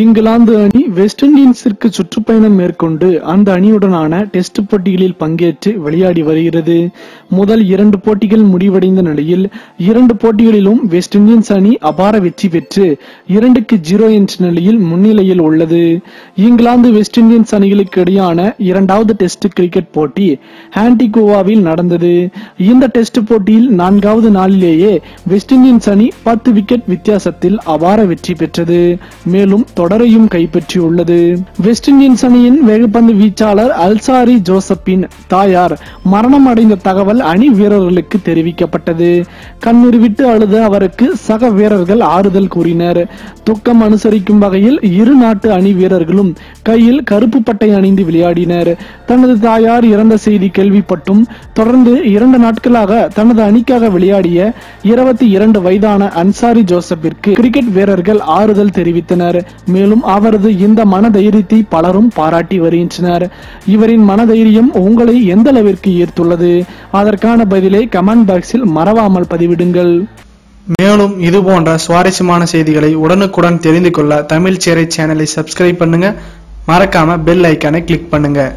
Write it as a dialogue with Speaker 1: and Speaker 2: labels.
Speaker 1: இங்கிலாந்து அணி வெஸ்ட் இண்டீஸிற்கு சுற்றுப்பயணம் மேற்கொண்டு அந்த அணியுடனான டெஸ்ட் போட்டிகளில் பங்கேற்று விளையாடி வருகிறது முதல் இரண்டு போட்டிகள் முடிவடைந்த நிலையில் இரண்டு போட்டிகளிலும் வெஸ்ட் இண்டீஸ் அணி அபார வெற்றி பெற்று இரண்டுக்கு ஜீரோ என்ற நிலையில் முன்னிலையில் உள்ளது இங்கிலாந்து வெஸ்ட் இண்டீஸ் அணிகளுக்கு இடையான இரண்டாவது டெஸ்ட் கிரிக்கெட் போட்டி ஹாண்டிகோவாவில் நடந்தது இந்த டெஸ்ட் போட்டியில் நான்காவது நாளிலேயே வெஸ்ட் இண்டீஸ் அணி பத்து விக்கெட் வித்தியாசத்தில் அபார வெற்றி பெற்றது மேலும் தொடரையும் கைப்பற்றியுள்ளது வெஸ்ட் இண்டீஸ் அணியின் வேகப்பந்து வீச்சாளர் அல்சாரி ஜோசப்பின் தாயார் மரணம் அடைந்த தகவல் அணி வீரர்களுக்கு தெரிவிக்கப்பட்டது கண்ணீர் விட்டு அழுத அவருக்கு சக வீரர்கள் ஆறுதல் கூறினர் துக்கம் அனுசரிக்கும் வகையில் இரு நாட்டு அணி வீரர்களும் கையில் கருப்பு பட்டை அணிந்து விளையாடினர் தனது தாயார் இறந்த செய்தி கேள்விப்பட்டும் தொடர்ந்து இரண்டு நாட்களாக தனது அணிக்காக விளையாடிய இருபத்தி இரண்டு வயதான அன்சாரி ஜோசப்பிற்கு கிரிக்கெட் வீரர்கள் ஆறுதல் தெரிவித்தனர் மேலும் அவரது இந்த மனதைரியத்தை பலரும் பாராட்டி வருகின்றனர் இவரின் மனதைரியம் உங்களை எந்த அளவிற்கு ஈர்த்துள்ளது அதற்கான பதிலை கமெண்ட் பாக்ஸில் மறவாமல் பதிவிடுங்கள்
Speaker 2: மேலும் இது போன்ற சுவாரஸ்யமான செய்திகளை உடனுக்குடன் தெரிந்து கொள்ள தமிழ் சேரை சேனலை சப்ஸ்கிரைப் பண்ணுங்க மறக்காம பெல் ஐக்கானை கிளிக் பண்ணுங்க